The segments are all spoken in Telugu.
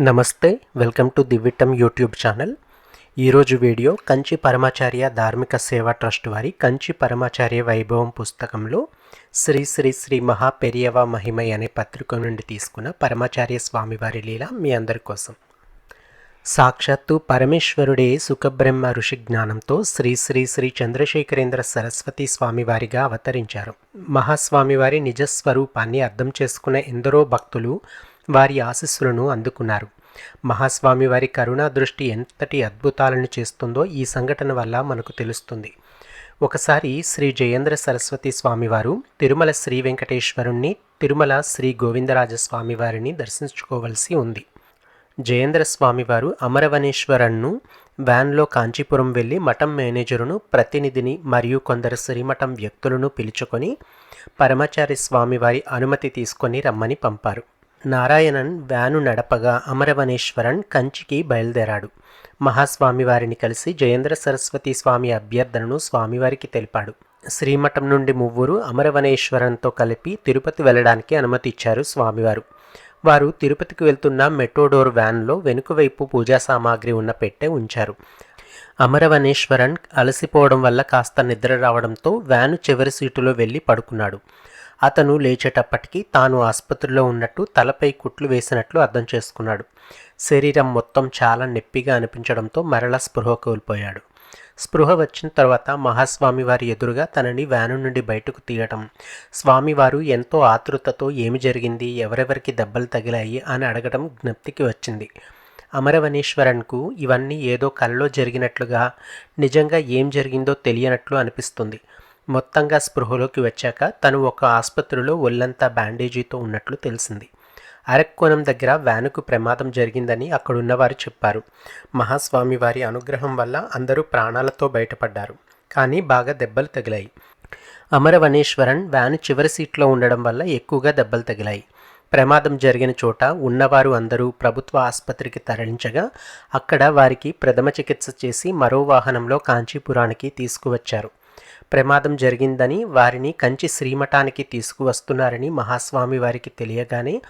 నమస్తే welcome to Divvitam YouTube channel. ఈరోజు వీడియో కంచి పరమాచార్య ధార్మిక సేవా ట్రస్ట్ వారి కంచి పరమాచార్య వైభవం పుస్తకంలో శ్రీ శ్రీ శ్రీ మహా పెరియవ మహిమై అనే పత్రిక నుండి తీసుకున్న పరమాచార్య స్వామివారి లీల మీ అందరి కోసం. సాక్షాత్తు పరమేశ్వరుడే సుఖబ్రహ్మ ఋషి జ్ఞానంతో శ్రీ శ్రీ శ్రీ చంద్రశేఖరేంద్ర సరస్వతి స్వామివారిగా అవతరించారు. మహాస్వామివారి నిజస్వరూపాన్ని అర్థం చేసుకున్న ఎందరో భక్తులు వారి ఆశీస్సులను అందుకున్నారు. మహాస్వామి వారి కరుణా దృష్టి ఎంతటి అద్భుతాలను చేస్తుందో ఈ సంఘటన వల్ల మనకు తెలుస్తుంది. ఒకసారి శ్రీ జయేంద్ర సరస్వతి స్వామివారు తిరుమల శ్రీ వెంకటేశ్వరుణ్ణి తిరుమల శ్రీ గోవిందరాజ స్వామివారిని దర్శించుకోవలసి ఉంది. జయేంద్ర స్వామివారు అమరవనేశ్వరన్ను వ్యాన్లో కాంచీపురం వెళ్ళి మఠం మేనేజరును ప్రతినిధిని మరియు కొందరు శ్రీమఠం వ్యక్తులను పిలుచుకొని పరమాచారి స్వామివారి అనుమతి తీసుకొని రమ్మని పంపారు. నారాయణన్ వ్యాను నడపగా అమరవనేశ్వరన్ కంచికి బయలుదేరాడు. మహాస్వామి వారిని కలిసి జయేంద్ర సరస్వతి స్వామి అభ్యర్థనను స్వామివారికి తెలిపాడు. శ్రీమఠం నుండి మువ్వురు అమరవనేశ్వరంతో కలిపి తిరుపతి వెళ్ళడానికి అనుమతి ఇచ్చారు స్వామివారు. వారు తిరుపతికి వెళ్తున్న మెట్రోడోర్ వ్యాన్లో వెనుక వైపు పూజా సామాగ్రి ఉన్న పెట్టె ఉంచారు. అమరవనేశ్వరన్ అలసిపోవడం వల్ల కాస్త నిద్ర రావడంతో వ్యాను చివరి సీటులో వెళ్ళి పడుకున్నాడు. అతను లేచేటప్పటికి తాను ఆసుపత్రిలో ఉన్నట్టు తలపై కుట్లు వేసినట్లు అర్థం చేసుకున్నాడు. శరీరం మొత్తం చాలా నొప్పిగా అనిపించడంతో మరలా స్పృహ కోల్పోయాడు. స్పృహ వచ్చిన తర్వాత మహాస్వామి వారి ఎదురుగా తనని వ్యాను నుండి బయటకు తీయటం. స్వామివారు ఎంతో ఆతృతతో ఏమి జరిగింది ఎవరెవరికి దెబ్బలు తగిలాయి అని అడగడం జ్ఞప్తికి వచ్చింది. అమరవనీశ్వరన్కు ఇవన్నీ ఏదో కలలో జరిగినట్లుగా నిజంగా ఏం జరిగిందో తెలియనట్లు అనిపిస్తుంది. మొత్తంగా స్పృహలోకి వచ్చాక తను ఒక ఆసుపత్రిలో ఒళ్ళంతా బ్యాండేజీతో ఉన్నట్లు తెలిసింది. అరక్కోణం దగ్గర వ్యానుకు ప్రమాదం జరిగిందని అక్కడున్నవారు చెప్పారు. మహాస్వామి వారి అనుగ్రహం వల్ల అందరూ ప్రాణాలతో బయటపడ్డారు. కానీ బాగా దెబ్బలు తగిలాయి. అమరవనేశ్వరన్ వ్యాను చివరి సీట్లో ఉండడం వల్ల ఎక్కువగా దెబ్బలు తగిలాయి. ప్రమాదం జరిగిన చోట ఉన్నవారు అందరూ ప్రభుత్వ ఆసుపత్రికి తరలించగా అక్కడ వారికి ప్రథమ చికిత్స చేసి మరో వాహనంలో కాంచీపురానికి తీసుకువచ్చారు. ప్రమాదం జరిగిందని వారిని కంచి శ్రీమఠానికి తీసుకువస్తున్నారని మహాస్వామి వారికి తెలియగానే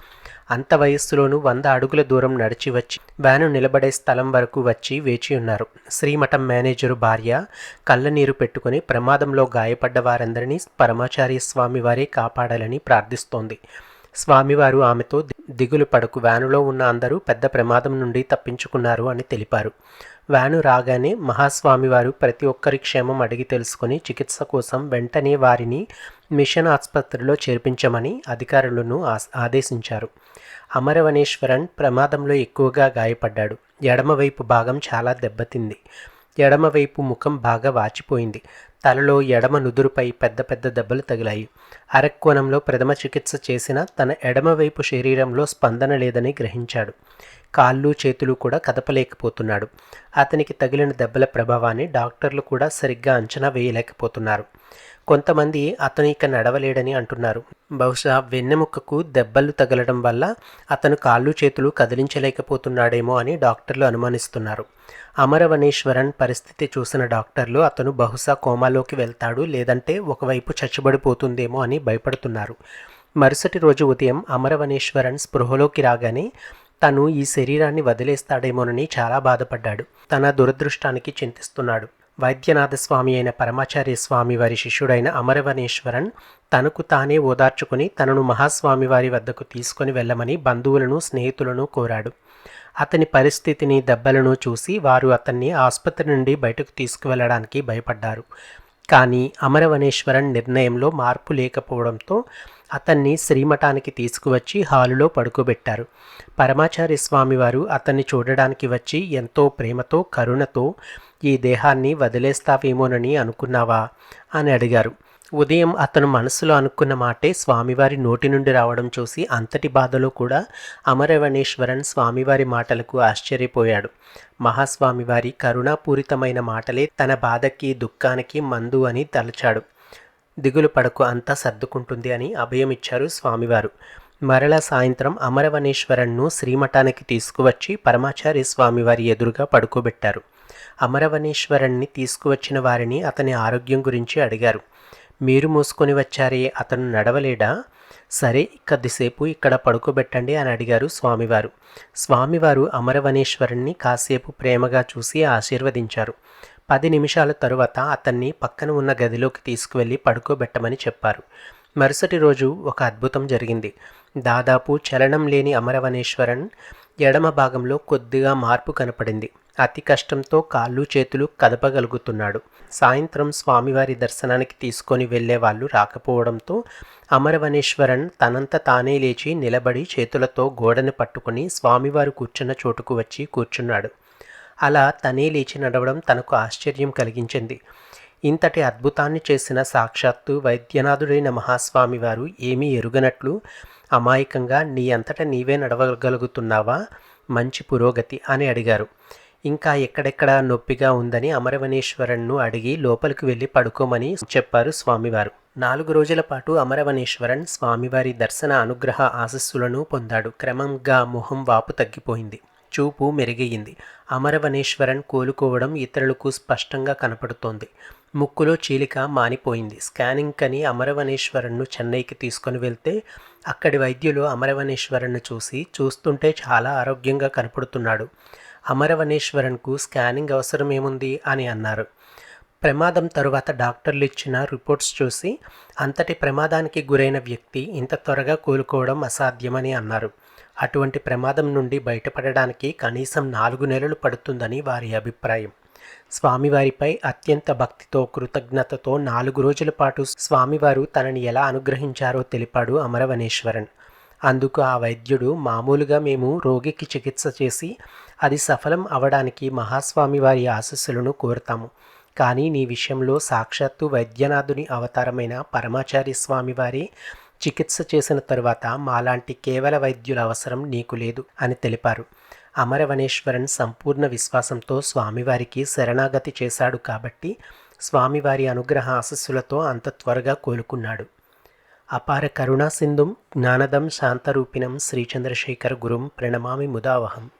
అంత వయస్సులోనూ వంద అడుగుల దూరం నడిచి వచ్చి వ్యాను నిలబడే స్థలం వరకు వచ్చి వేచి ఉన్నారు. శ్రీమఠం మేనేజరు భార్య కళ్ళనీరు పెట్టుకుని ప్రమాదంలో గాయపడ్డ వారందరినీ పరమాచార్య స్వామి వారే కాపాడాలని ప్రార్థిస్తోంది. స్వామివారు ఆమెతో దిగులు పడకు వ్యానులో ఉన్న అందరూ పెద్ద ప్రమాదం నుండి తప్పించుకున్నారు అని తెలిపారు. వ్యాను రాగానే మహాస్వామివారు ప్రతి ఒక్కరి క్షేమం అడిగి తెలుసుకుని చికిత్స కోసం వెంటనే వారిని మిషన్ ఆసుపత్రిలో చేర్పించమని అధికారులను ఆదేశించారు. అమరవనేశ్వరన్ ప్రమాదంలో ఎక్కువగా గాయపడ్డాడు. ఎడమవైపు భాగం చాలా దెబ్బతింది. ఎడమవైపు ముఖం బాగా వాచిపోయింది. తలలో ఎడమ నుదురుపై పెద్ద పెద్ద దెబ్బలు తగిలాయి. అరక్కోణంలో ప్రథమ చికిత్స చేసిన తన ఎడమవైపు శరీరంలో స్పందన లేదని గ్రహించాడు. కాళ్ళు చేతులు కూడా కదపలేకపోతున్నాడు. అతనికి తగిలిన దెబ్బల ప్రభావాన్ని డాక్టర్లు కూడా సరిగ్గా అంచనా వేయలేకపోతున్నారు. కొంతమంది అతను ఇక నడవలేడని అంటున్నారు. బహుశా వెన్నెముక్కకు దెబ్బలు తగలడం వల్ల అతను కాళ్ళు చేతులు కదిలించలేకపోతున్నాడేమో అని డాక్టర్లు అనుమానిస్తున్నారు. అమరవనేశ్వరన్ పరిస్థితి చూసిన డాక్టర్లు అతను బహుశా కోమాలోకి వెళ్తాడు లేదంటే ఒకవైపు చచ్చబడిపోతుందేమో అని భయపడుతున్నారు. మరుసటి రోజు ఉదయం అమరవనేశ్వరన్ స్పృహలోకి రాగానే తను ఈ శరీరాన్ని వదిలేస్తాడేమోనని చాలా బాధపడ్డాడు. తన దురదృష్టానికి చింతిస్తున్నాడు. వైద్యనాథ స్వామి అయిన పరమాచార్య స్వామి వారి శిష్యుడైన అమరవనేశ్వరన్ తనకు తానే ఓదార్చుకుని తనను మహాస్వామి వారి వద్దకు తీసుకొని వెళ్ళమని బంధువులను స్నేహితులను కోరాడు. అతని పరిస్థితిని దెబ్బలను చూసి వారు అతన్ని ఆసుపత్రి నుండి బయటకు తీసుకువెళ్ళడానికి భయపడ్డారు. కానీ అమరవనేశ్వరన్ నిర్ణయంలో మార్పు లేకపోవడంతో అతన్ని శ్రీమఠానికి తీసుకువచ్చి హాలులో పడుకోబెట్టారు. పరమాచార్య స్వామివారు అతన్ని చూడడానికి వచ్చి ఎంతో ప్రేమతో కరుణతో ఈ దేహాన్ని వదిలేస్తావేమోనని అనుకున్నావా? అని అడిగారు. ఉదయం అతను మనసులో అనుకున్న మాటే స్వామివారి నోటి నుండి రావడం చూసి అంతటి బాధలో కూడా అమరవణేశ్వరన్ స్వామివారి మాటలకు ఆశ్చర్యపోయాడు. మహాస్వామివారి కరుణాపూరితమైన మాటలే తన బాధకి దుఃఖానికి మందు అని తలచాడు. దిగులు పడకు అంతా సర్దుకుంటుంది అని అభయమిచ్చారు స్వామివారు. మరల సాయంత్రం అమరవనేశ్వరన్ను శ్రీమఠానికి తీసుకువచ్చి పరమాచార్య స్వామివారి ఎదురుగా పడుకోబెట్టారు. అమరవనేశ్వరన్ని తీసుకువచ్చిన వారిని అతని ఆరోగ్యం గురించి అడిగారు. మీరు మోసుకొని వచ్చారే అతను నడవలేడా? సరే కొద్దిసేపు ఇక్కడ పడుకోబెట్టండి అని అడిగారు స్వామివారు. స్వామివారు అమరవనేశ్వరుణ్ణి కాసేపు ప్రేమగా చూసి ఆశీర్వదించారు. పది నిమిషాల తరువాత అతన్ని పక్కన ఉన్న గదిలోకి తీసుకువెళ్ళి పడుకోబెట్టమని చెప్పారు. మరుసటి రోజు ఒక అద్భుతం జరిగింది. దాదాపు చలనం లేని అమరవనేశ్వరన్ ఎడమ భాగంలో కొద్దిగా మార్పు కనపడింది. అతి కష్టంతో కాళ్ళు చేతులు కదపగలుగుతున్నాడు. సాయంత్రం స్వామివారి దర్శనానికి తీసుకొని వెళ్ళే వాళ్ళు రాకపోవడంతో అమరవనేశ్వరన్ తనంత తానే లేచి నిలబడి చేతులతో గోడను పట్టుకుని స్వామివారు కూర్చున్న చోటుకు వచ్చి కూర్చున్నాడు. అలా తనే లేచి నడవడం తనకు ఆశ్చర్యం కలిగించింది. ఇంతటి అద్భుతాన్ని చేసిన సాక్షాత్తు వైద్యనాథుడైన మహాస్వామి వారు ఏమీ ఎరుగనట్లు అమాయకంగా నీ అంతట నీవే నడవగలుగుతున్నావా? మంచి పురోగతి అని అడిగారు. ఇంకా ఎక్కడెక్కడ నొప్పిగా ఉందని అమరవనేశ్వరన్ను అడిగి లోపలికి వెళ్ళి పడుకోమని చెప్పారు స్వామివారు. నాలుగు రోజుల పాటు అమరవనేశ్వరన్ స్వామివారి దర్శన అనుగ్రహ ఆశస్సులను పొందాడు. క్రమంగా మొహం వాపు తగ్గిపోయింది. చూపు మెరుగయ్యింది. అమరవనేశ్వరన్ కోలుకోవడం ఇతరులకు స్పష్టంగా కనపడుతోంది. ముక్కులో చీలిక మానిపోయింది. స్కానింగ్ కని అమరవనేశ్వరన్ను చెన్నైకి తీసుకొని వెళ్తే అక్కడి వైద్యులు అమరవనేశ్వరన్ను చూసి చూస్తుంటే చాలా ఆరోగ్యంగా కనపడుతున్నాడు. అమరవనేశ్వరన్కు స్కానింగ్ అవసరమేముంది అని అన్నారు. ప్రమాదం తరువాత డాక్టర్లు ఇచ్చిన రిపోర్ట్స్ చూసి అంతటి ప్రమాదానికి గురైన వ్యక్తి ఇంత త్వరగా కోలుకోవడం అసాధ్యమని అన్నారు. అటువంటి ప్రమాదం నుండి బయటపడడానికి కనీసం నాలుగు నెలలు పడుతుందని వారి అభిప్రాయం. స్వామివారిపై అత్యంత భక్తితో కృతజ్ఞతతో నాలుగు రోజుల పాటు స్వామివారు తనని ఎలా అనుగ్రహించారో తెలిపాడు అమరవనేశ్వరన్. అందుకు ఆ వైద్యుడు మామూలుగా మేము రోగికి చికిత్స చేసి అది సఫలం అవడానికి మహాస్వామి వారి ఆశస్సులను కోరుతాము. కానీ నీ విషయంలో సాక్షాత్తు వైద్యనాథుని అవతారమైన పరమాచార్య స్వామివారి చికిత్స చేసిన తరువాత మాలాంటి కేవల వైద్యుల అవసరం నీకు లేదు అని తెలిపారు. అమరవనేశ్వరన్ సంపూర్ణ విశ్వాసంతో స్వామివారికి శరణాగతి చేశాడు కాబట్టి స్వామివారి అనుగ్రహ ఆశస్సులతో అంత త్వరగా కోలుకున్నాడు. అపార కరుణాసింధుం జ్ఞానదం శాంతరూపిణం శ్రీచంద్రశేఖర గురుం ప్రణమామి ముదావహం.